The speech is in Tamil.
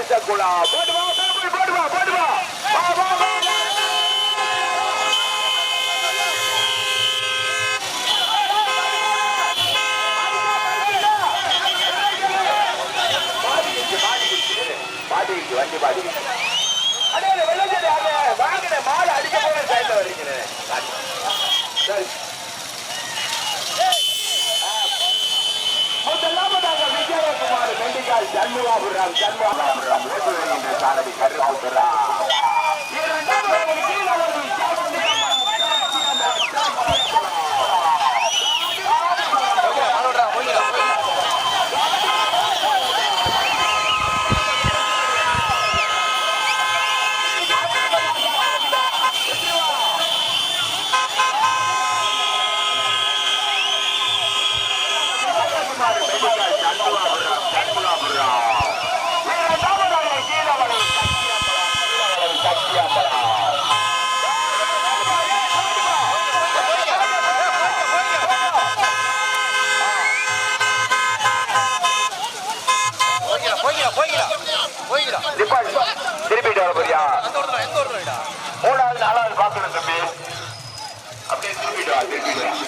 ராஜகுலா போடு போடுவா போடுவா போடுவா. வா போடு வா வண்டி பாடிக்கிச்சு. அடே, வெள்ளஞ்சேரி வெள்ளச்சட்டை, விஜயகுமார் மெண்டிகால் ஜன்மவாபுரம் ஜன்மவாபுரம் ஓட்டு வருகின்ற சாரதி கருப்புரா இரண்டாவது திருப்பிட்டு வர போறியா மூணாவது நாலாவது பார்க்கணும் தம்பி. அப்படியே திருப்பிட்டு வா திருப்பிட்டு